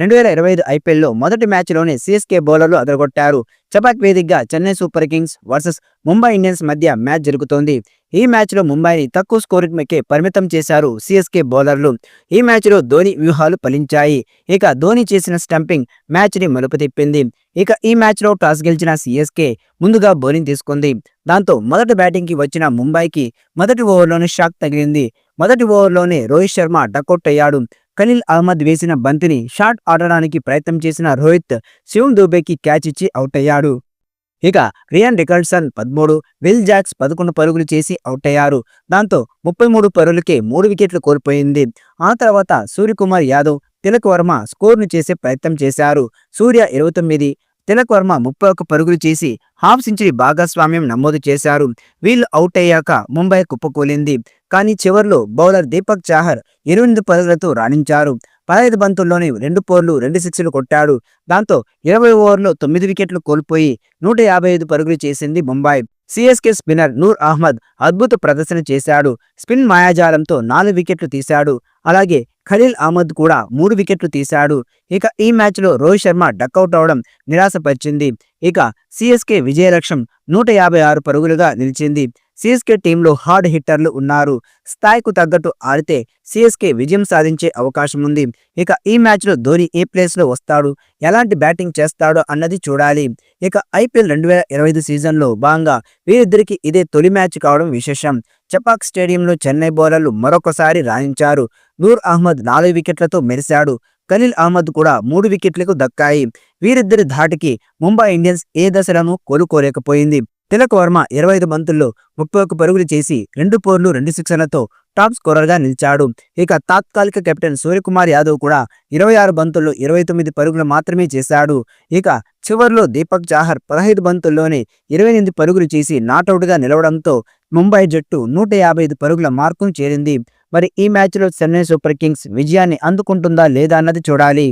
రెండు వేల ఇరవై ఐదు ఐపీఎల్లో మొదటి మ్యాచ్లోనే సీఎస్కే బౌలర్లు అదరగొట్టారు. చపాక్ వేదికగా Chennai Super Kings versus Mumbai Indians మధ్య మ్యాచ్ జరుగుతోంది. ఈ మ్యాచ్లో ముంబైని తక్కువ స్కోరుకే పరిమితం చేశారు సీఎస్కే బౌలర్లు. ఈ మ్యాచ్లో ధోని వ్యూహాలు ఫలించాయి. ఇక ధోని చేసిన స్టంపింగ్ మ్యాచ్ని మలుపు తిప్పింది. ఇక ఈ మ్యాచ్లో టాస్ గెలిచిన సీఎస్కే ముందుగా బౌలింగ్ తీసుకుంది. దాంతో మొదటి బ్యాటింగ్కి వచ్చిన ముంబైకి మొదటి ఓవర్లోనే షాక్ తగిలింది. మొదటి ఓవర్లోనే రోహిత్ శర్మ డకౌట్ అయ్యాడు. ఖలీల్ అహ్మద్ వేసిన బంతిని షాట్ ఆడడానికి ప్రయత్నం చేసిన రోహిత్ శివం దూబేకి క్యాచ్ ఇచ్చి అవుట్ అయ్యాడు. ఇక రియాన్ రికర్డ్సన్ పదమూడు విల్ జాక్స్ పదకొండు పరుగులు చేసి అవుట్ అయ్యారు. దాంతో ముప్పై మూడు పరుగులకే మూడు వికెట్లు కోల్పోయింది. ఆ తర్వాత సూర్యకుమార్ యాదవ్ తిలక్ వర్మ స్కోర్ను చేసే ప్రయత్నం చేశారు. సూర్య ఇరవై తొమ్మిది తిలక్ వర్మ ముప్పై ఒక్క పరుగులు చేసి హాఫ్ సెంచరీ భాగస్వామ్యం నమోదు చేశారు. వీళ్ళు అవుట్ అయ్యాక ముంబై కుప్పకూలింది కానీ చివర్లో బౌలర్ దీపక్ చాహర్ ఎనిమిది పరుగులతో రాణించారు. పదహైదు బంతుల్లోనే రెండు పోర్లు రెండు సిక్స్లు కొట్టాడు. దాంతో ఇరవై ఓవర్లో తొమ్మిది వికెట్లు కోల్పోయి నూట యాభై ఐదు పరుగులు చేసింది ముంబై. సిఎస్కే స్పిన్నర్ నూర్ అహ్మద్ అద్భుత ప్రదర్శన చేశాడు. స్పిన్ మాయాజాలంతో నాలుగు వికెట్లు తీశాడు. అలాగే ఖలీల్ అహ్మద్ కూడా మూడు వికెట్లు తీశాడు. ఇక ఈ మ్యాచ్లో రోహిత్ శర్మ డక్అవుట్ అవడం నిరాశపరిచింది. ఇక సిఎస్కే విజయ లక్ష్యం నూట యాభై ఆరు పరుగులుగా నిలిచింది. సిఎస్కే టీంలో హార్డ్ హిట్టర్లు ఉన్నారు. స్థాయికు తగ్గట్టు ఆడితే సిఎస్కే విజయం సాధించే అవకాశం ఉంది. ఇక ఈ మ్యాచ్లో ధోని ఏ ప్లేస్లో వస్తాడు? ఎలాంటి బ్యాటింగ్ చేస్తాడో అన్నది చూడాలి. ఇక ఐపీఎల్ రెండు వేల ఇరవై ఐదు సీజన్లో భాగంగా వీరిద్దరికి ఇదే తొలి మ్యాచ్ కావడం విశేషం. చపాక్ స్టేడియంలో చెన్నై బౌలర్లు మరొకసారి రాణించారు. నూర్ అహ్మద్ నాలుగు వికెట్లతో మెరిశాడు. ఖలీల్ అహ్మద్ కూడా మూడు వికెట్లకు దక్కాయి. వీరిద్దరి ధాటికి ముంబై ఇండియన్స్ ఏ దశలను కోలుకోలేకపోయింది. తిలక్ వర్మ ఇరవై ఐదు బంతుల్లో ముప్పై ఒక్క పరుగులు చేసి రెండు పోర్లు రెండు సిక్సర్లతో టాప్ స్కోరర్గా నిలిచాడు. ఇక తాత్కాలిక కెప్టెన్ సూర్యకుమార్ యాదవ్ కూడా ఇరవై ఆరు బంతుల్లో ఇరవై తొమ్మిది పరుగులు మాత్రమే చేశాడు. ఇక చివర్లో దీపక్ జాహర్ పదహైదు బంతుల్లోనే ఇరవై ఎనిమిది పరుగులు చేసి నాటౌట్గా నిలవడంతో ముంబై జట్టు నూట యాభై ఐదు పరుగుల మార్కును చేరింది. మరి ఈ మ్యాచ్లో చెన్నై సూపర్ కింగ్స్ విజయాన్ని అందుకుంటుందా లేదా అన్నది చూడాలి.